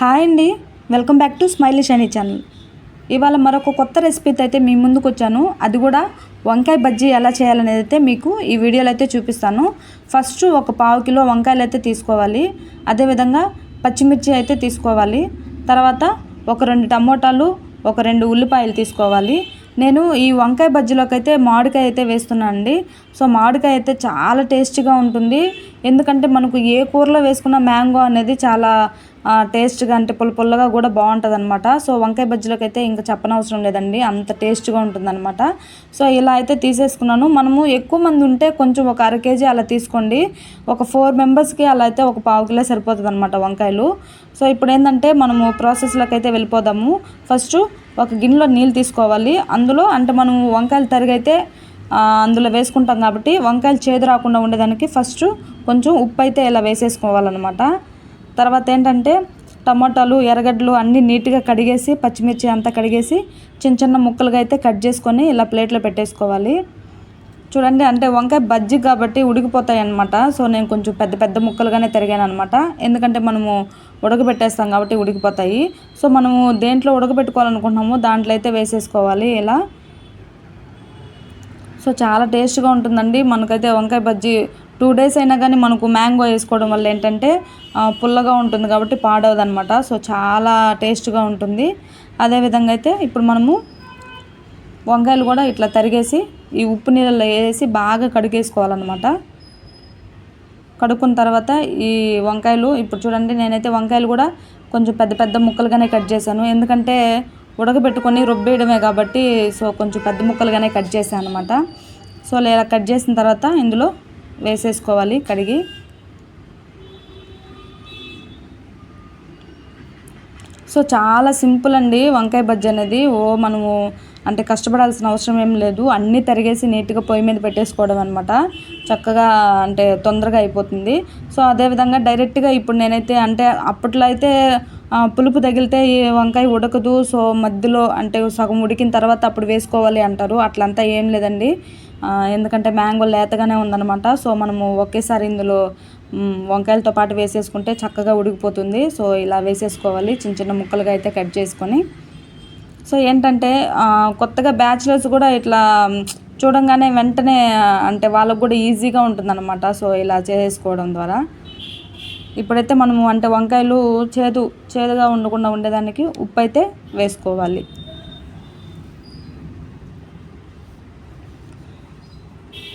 Hi అండి. Welcome back to Smiley Shiny channel. ఇవాళ మరొక కొత్త రెసిపీతో అయితే మీ ముందుకు వచ్చాను. అది కూడా వంకాయ బజ్జీ ఎలా చేయాలనేది అయితే మీకు ఈ వీడియోలో అయితే చూపిస్తాను. ఫస్ట్ ఒక పావు కిలో వంకాయలు అయితే తీసుకోవాలి. అదేవిధంగా పచ్చిమిర్చి అయితే తీసుకోవాలి. తర్వాత ఒక రెండు టమోటాలు ఒక రెండు ఉల్లిపాయలు తీసుకోవాలి. నేను ఈ వంకాయ బజ్జీలోకి అయితే మామిడికాయ అయితే వేస్తున్నాను అండి. సో మామిడికాయ అయితే చాలా టేస్టీగా ఉంటుంది. ఎందుకంటే మనకు ఏ కూరలో వేసుకున్న మ్యాంగో అనేది చాలా టేస్ట్గా అంటే పుల్ల పుల్లగా కూడా బాగుంటుంది అనమాట సో వంకాయ బజ్జీలోకి అయితే ఇంకా చెప్పనవసరం లేదండి. అంత టేస్ట్గా ఉంటుందన్నమాట. సో ఇలా అయితే తీసేసుకున్నాను. మనము ఎక్కువ మంది ఉంటే కొంచెం ఒక అర కేజీ అలా తీసుకోండి. ఒక ఫోర్ మెంబర్స్కి అలా అయితే ఒక పావు కిలో సరిపోతుంది అనమాట వంకాయలు. సో ఇప్పుడు ఏంటంటే మనము ప్రాసెస్లోకి అయితే వెళ్ళిపోదాము. ఫస్ట్ ఒక గిన్నెలో నీళ్ళు తీసుకోవాలి. అందులో అంటే మనం వంకాయలు తరిగైతే అందులో వేసుకుంటాం కాబట్టి వంకాయలు చేదు రాకుండా ఉండేదానికి ఫస్ట్ కొంచెం ఉప్పు అయితే ఇలా వేసేసుకోవాలన్నమాట. తర్వాత ఏంటంటే టమాటాలు ఎర్రగడ్డలు అన్నీ నీట్గా కడిగేసి పచ్చిమిర్చి అంతా కడిగేసి చిన్న చిన్న ముక్కలుగా అయితే కట్ చేసుకొని ఇలా ప్లేట్లో పెట్టేసుకోవాలి. చూడండి అంటే వంకాయ బజ్జి కాబట్టి ఉడికిపోతాయి అనమాట సో నేను కొంచెం పెద్ద పెద్ద ముక్కలుగానే తిరిగాను అనమాట ఎందుకంటే మనము ఉడకబెట్టేస్తాం కాబట్టి ఉడికిపోతాయి. సో మనము దేంట్లో ఉడకబెట్టుకోవాలనుకుంటున్నాము దాంట్లో అయితే వేసేసుకోవాలి ఇలా. సో చాలా టేస్ట్గా ఉంటుందండి. మనకైతే వంకాయ బజ్జీ టూ డేస్ అయినా కానీ మనకు మ్యాంగో వేసుకోవడం వల్ల ఏంటంటే పుల్లగా ఉంటుంది కాబట్టి పాడవదనమాట సో చాలా టేస్ట్గా ఉంటుంది. అదేవిధంగా అయితే ఇప్పుడు మనము వంకాయలు కూడా ఇట్లా తరిగేసి ఈ ఉప్పు నీళ్ళలో వేసి బాగా కడిగేసుకోవాలన్నమాట. కడుక్కున్న తర్వాత ఈ వంకాయలు ఇప్పుడు చూడండి నేనైతే వంకాయలు కూడా కొంచెం పెద్ద పెద్ద ముక్కలుగానే కట్ చేశాను. ఎందుకంటే ఉడకబెట్టుకొని రుబ్బేయడమే కాబట్టి సో కొంచెం పెద్ద ముక్కలుగానే కట్ చేశాను అనమాట సో ఇలా కట్ చేసిన తర్వాత ఇందులో వేసేసుకోవాలి కడిగి సో చాలా సింపుల్ అండి వంకాయ బజ్జీ అనేది. ఓ మనము అంటే కష్టపడాల్సిన అవసరం ఏం లేదు. అన్నీ తరిగేసి నీట్గా పొయ్యి మీద పెట్టేసుకోవడం అనమాట చక్కగా అంటే తొందరగా అయిపోతుంది. సో అదేవిధంగా డైరెక్ట్గా ఇప్పుడు నేనైతే అంటే అప్పట్లో అయితే పులుపు తగిలితే ఈ వంకాయ ఉడకదు. సో మధ్యలో అంటే సగం ఉడికిన తర్వాత అప్పుడు వేసుకోవాలి అంటారు. అట్లంతా ఏం లేదండి. ఎందుకంటే మ్యాంగో లేతగానే ఉందన్నమాట. సో మనము ఒకేసారి ఇందులో వంకాయలతో పాటు వేసేసుకుంటే చక్కగా ఉడికిపోతుంది. సో ఇలా వేసేసుకోవాలి. చిన్న చిన్న ముక్కలుగా అయితే కట్ చేసుకొని. సో ఏంటంటే కొత్తగా బ్యాచిలర్స్ కూడా ఇట్లా చూడంగానే వెంటనే అంటే వాళ్ళకు కూడా ఈజీగా ఉంటుందన్నమాట. సో ఇలా చేసుకోవడం ద్వారా. ఇప్పుడైతే మనము అంటే వంకాయలు చేదు చేదుగా ఉండకుండా ఉండేదానికి ఉప్పు అయితే వేసుకోవాలి.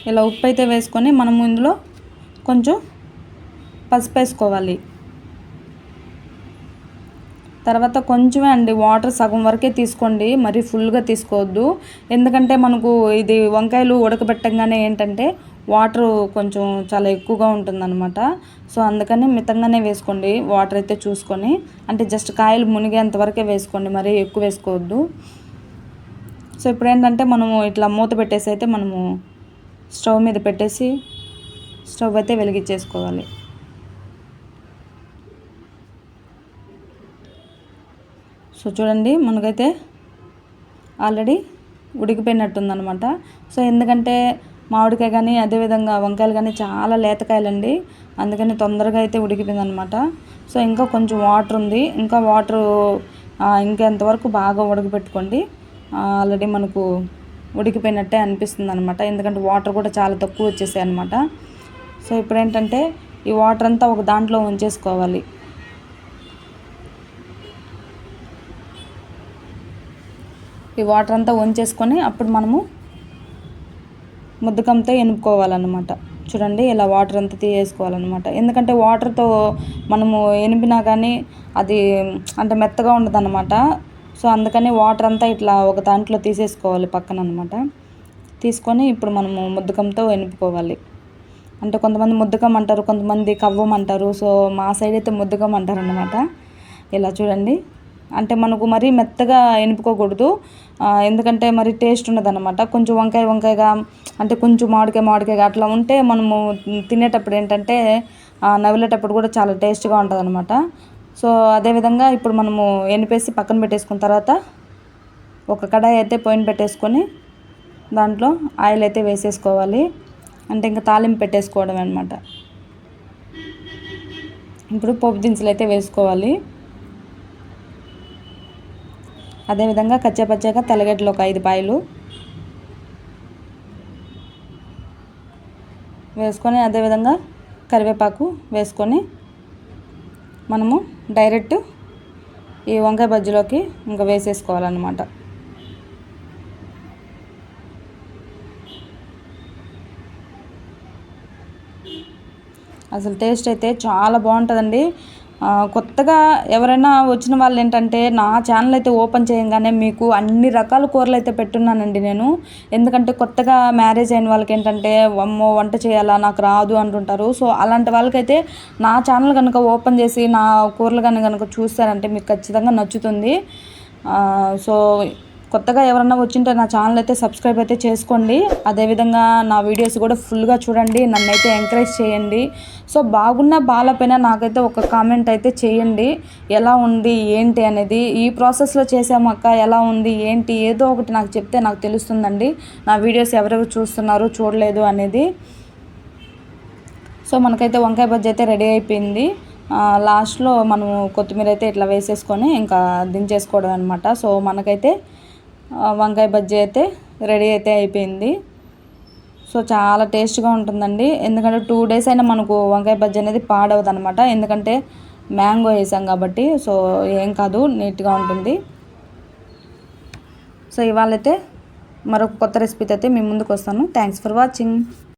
ఇలా ఉప్పు అయితే వేసుకొని మనము ఇందులో కొంచెం పసుపు వేసుకోవాలి తర్వాత కొంచెమే అండి వాటర్ సగం వరకే తీసుకోండి మరి ఫుల్గా తీసుకోవద్దు. ఎందుకంటే మనకు ఇది వంకాయలు ఉడకబెట్టంగానే ఏంటంటే వాటర్ కొంచెం చాలా ఎక్కువగా ఉంటుందన్నమాట. సో అందుకని మితంగానే వేసుకోండి వాటర్ అయితే చూసుకొని. అంటే జస్ట్ కాయలు మునిగేంత వరకే వేసుకోండి మరి ఎక్కువ వేసుకోవద్దు. సో ఇప్పుడు ఏంటంటే మనము ఇట్లా మూత పెట్టేసి అయితే మనము స్టవ్ మీద పెట్టేసి స్టవ్ అయితే వెలిగించేసుకోవాలి. సో చూడండి మనకైతే ఆల్రెడీ ఉడికిపోయినట్టుందనమాట సో ఎందుకంటే మామిడికాయ కానీ అదేవిధంగా వంకాయలు కానీ చాలా లేతకాయలండి. అందుకని తొందరగా అయితే ఉడికిపోయిందనమాట సో ఇంకా కొంచెం వాటర్ ఉంది. ఇంకా వాటర్ ఇంకెంతవరకు బాగా ఉడకబెట్టుకోండి. ఆల్రెడీ మనకు ఉడికిపోయినట్టే అనిపిస్తుంది అనమాట ఎందుకంటే వాటర్ కూడా చాలా తక్కువ వచ్చేసాయి అనమాట సో ఇప్పుడు ఏంటంటే ఈ వాటర్ అంతా ఒక దాంట్లో ఉంచేసుకోవాలి. ఈ వాటర్ అంతా వంచేసుకొని అప్పుడు మనము ముద్దకంతో ఎనుపుకోవాలన్నమాట. చూడండి ఇలా వాటర్ అంతా తీసేసుకోవాలన్నమాట. ఎందుకంటే వాటర్తో మనము ఎనిపినా కానీ అది అంటే మెత్తగా ఉండదు సో అందుకని వాటర్ అంతా ఇట్లా ఒక దాంట్లో తీసేసుకోవాలి పక్కన అనమాట తీసుకొని ఇప్పుడు మనము ముద్దకంతో ఎనుపుకోవాలి. అంటే కొంతమంది ముద్దకం అంటారు కొంతమంది కవ్వం అంటారు. సో మా సైడ్ అయితే ముద్దకం అంటారు అనమాట ఇలా చూడండి. అంటే మనకు మరీ మెత్తగా ఎనుపుకోకూడదు. ఎందుకంటే మరి టేస్ట్ ఉండదన్నమాట. కొంచెం వంకాయ వంకాయగా అంటే కొంచెం మామిడికాయ మామిడికాయగా అట్లా ఉంటే మనము తినేటప్పుడు ఏంటంటే నవ్విలేటప్పుడు కూడా చాలా టేస్ట్గా ఉంటుంది అనమాట సో అదేవిధంగా ఇప్పుడు మనము ఎనిపేసి పక్కన పెట్టేసుకున్న తర్వాత ఒక కడాయి అయితే పొయ్యిన పెట్టేసుకొని దాంట్లో ఆయిల్ అయితే వేసేసుకోవాలి. అంటే ఇంకా తాలింపు పెట్టేసుకోవడం అనమాట ఇప్పుడు పోపు దినుసులు అయితే వేసుకోవాలి. అదేవిధంగా కచ్చపచ్చగా తెల్లగడ్డలు ఒక ఐదు పాయలు వేసుకొని అదేవిధంగా కరివేపాకు వేసుకొని మనము డైరెక్ట్ ఈ వంకాయ బజ్జీలోకి ఇంకా వేసేసుకోవాలన్నమాట. అసలు టేస్ట్ అయితే చాలా బాగుంటుందండి. కొత్తగా ఎవరైనా వచ్చిన వాళ్ళు ఏంటంటే నా ఛానల్ అయితే ఓపెన్ చేయగానే మీకు అన్ని రకాల కూరలు అయితే పెట్టున్నానండి నేను. ఎందుకంటే కొత్తగా మ్యారేజ్ అయిన వాళ్ళకి ఏంటంటే అమ్మో వంట చేయాలా? నాకు రాదు అంటుంటారు. సో అలాంటి వాళ్ళకైతే నా ఛానల్ కనుక ఓపెన్ చేసి నా కూరలు కానీ కనుక చూస్తారంటే మీకు ఖచ్చితంగా నచ్చుతుంది. సో కొత్తగా ఎవరన్నా వచ్చింటే నా ఛానల్ అయితే సబ్స్క్రైబ్ అయితే చేసుకోండి. అదేవిధంగా నా వీడియోస్ కూడా ఫుల్గా చూడండి. నన్ను అయితే ఎంకరేజ్ చేయండి. సో బాగున్నా బాలపైన నాకైతే ఒక కామెంట్ అయితే చేయండి. ఎలా ఉంది ఏంటి అనేది. ఈ ప్రాసెస్లో చేసామక్క ఎలా ఉంది ఏంటి ఏదో ఒకటి నాకు చెప్తే నాకు తెలుస్తుందండి. నా వీడియోస్ ఎవరెవరు చూస్తున్నారు చూడలేదు అనేది. సో మనకైతే వంకాయ బజ్జీ అయితే రెడీ అయిపోయింది. లాస్ట్లో మనం కొత్తిమీర అయితే ఇట్లా వేసేసుకొని ఇంకా దించేసుకోవడం అనమాట సో మనకైతే వంకాయ బజ్జీ అయితే రెడీ అయితే అయిపోయింది. సో చాలా టేస్ట్గా ఉంటుందండి. ఎందుకంటే టూ డేస్ అయినా మనకు వంకాయ బజ్జీ అనేది పాడవదు అనమాట ఎందుకంటే మ్యాంగో వేసాం కాబట్టి సో ఏం కాదు నీట్గా ఉంటుంది. సో ఇవాళైతే మరొక కొత్త రెసిపీతో అయితే మీ ముందుకు వస్తాను. Thanks for watching